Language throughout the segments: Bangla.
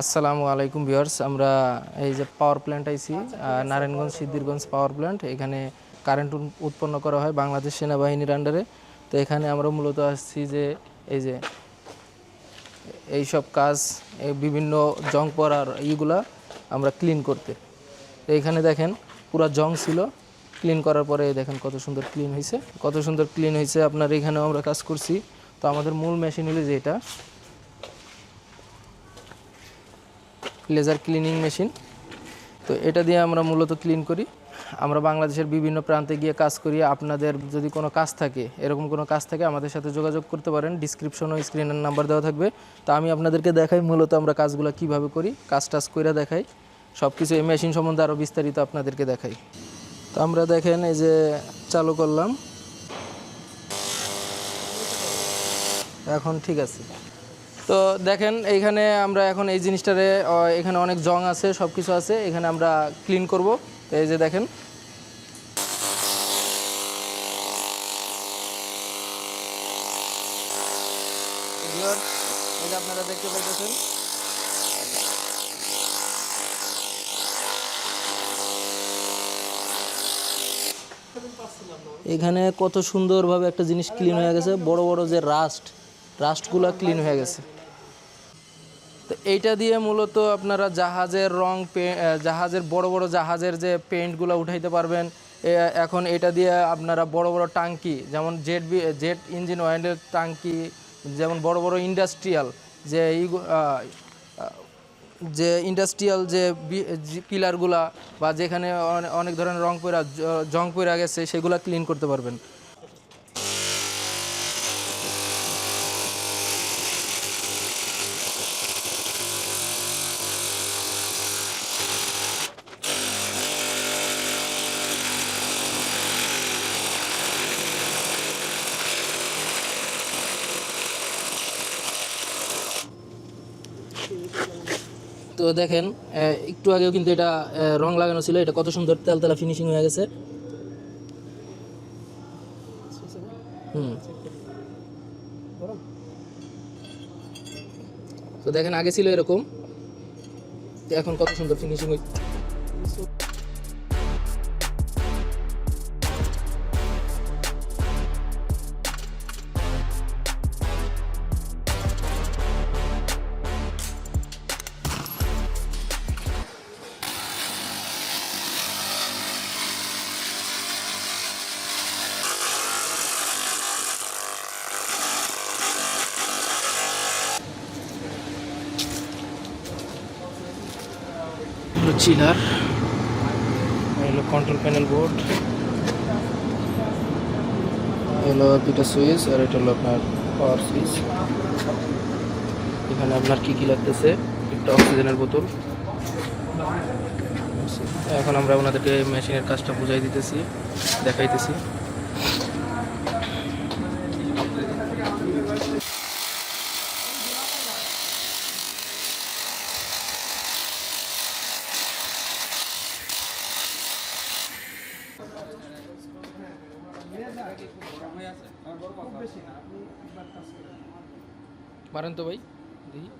আসসালামু আলাইকুম ভিউয়ার্স, আমরা এই যে পাওয়ার প্ল্যান্ট আইছি নারায়ণগঞ্জ সিদ্ধিরগঞ্জ পাওয়ার প্ল্যান্ট এখানে কারেন্ট উৎপন্ন করা হয় বাংলাদেশ সেনাবাহিনীর আন্ডারে তো এখানে আমরা মূলত আসছি যে এই যে এই সব কাজ বিভিন্ন জং পড়ার ইগুলা আমরা ক্লিন করতে। তো এখানে দেখেন পুরো জং ছিল। ক্লিন করার পরে দেখেন কত সুন্দর ক্লিন হয়েছে কত সুন্দর ক্লিন হয়েছে আপনার এখানেও আমরা কাজ করছি। তো আমাদের মূল মেশিন হলো যে এটা লেজার ক্লিনিং মেশিন। তো এটা দিয়ে আমরা মূলত ক্লিন করি। আমরা বাংলাদেশের বিভিন্ন প্রান্তে গিয়ে কাজ করি। আপনাদের যদি কোনো কাজ থাকে, এরকম কোনো কাজ থাকে, আমাদের সাথে যোগাযোগ করতে পারেন। ডিসক্রিপশন ও স্ক্রিনের নাম্বার দেওয়া থাকবে। তো আমি আপনাদেরকে দেখাই মূলত আমরা কাজগুলো কীভাবে করি, কাজ টাজ করে দেখাই। সব কিছু এই মেশিন সম্বন্ধে আরও বিস্তারিত আপনাদেরকে দেখাই। তো আমরা দেখেন এই যে চালু করলাম। এখন ঠিক আছে। তো দেখেন, এইখানে আমরা এখন এই জিনিসটারে এখানে অনেক জং আছে সব কিছু আছে, এখানে আমরা ক্লিন করব। এই যে দেখেন। আপনারা দেখতে পাইতেছেন। এখানে কত সুন্দরভাবে একটা জিনিস ক্লিন হয়ে গেছে। বড় বড় যে রাস্ট রাস্টগুলো ক্লিন হয়ে গেছে। তো এইটা দিয়ে মূলত আপনারা জাহাজের রং জাহাজের বড় বড় জাহাজের যে পেইন্টগুলো উঠাইতে পারবেন এখন এটা দিয়ে আপনারা বড় বড় টাঙ্কি, যেমন জেট বি জেট ইঞ্জিন অয়েলের টাঙ্কি, যেমন বড় বড় ইন্ডাস্ট্রিয়াল, যে যে ইন্ডাস্ট্রিয়াল যে পিলারগুলা বা যেখানে অনেক ধরনের রং পয়রা জ- জং পয়রা গেছে, সেগুলা ক্লিন করতে পারবেন। তো দেখেন একটু আগেও কিন্তু এটা রং লাগানো ছিল। এটা কত সুন্দর তেলতেলা ফিনিশিং হয়ে গেছে। তো দেখেন, আগে ছিল এরকম। এখন কত সুন্দর ফিনিশিং হয়েছে হলো চিলার। হলো কন্ট্রোল প্যানেল বোর্ড হলো দুটো সুইচ আর এটা হলো আপনার পাওয়ার সুইচ এখানে আপনার কী কী লাগতেছে? একটা অক্সিজেনের বোতল। এখন আমরা ওনাদেরকে মেশিনের কাজটা বুঝাই দিতেছি দেখাইতেছি। পারেন তো ভাই দেখি।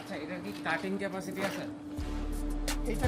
আচ্ছা এটার কি কাটিং ক্যাপাসিটি আছে? এইটা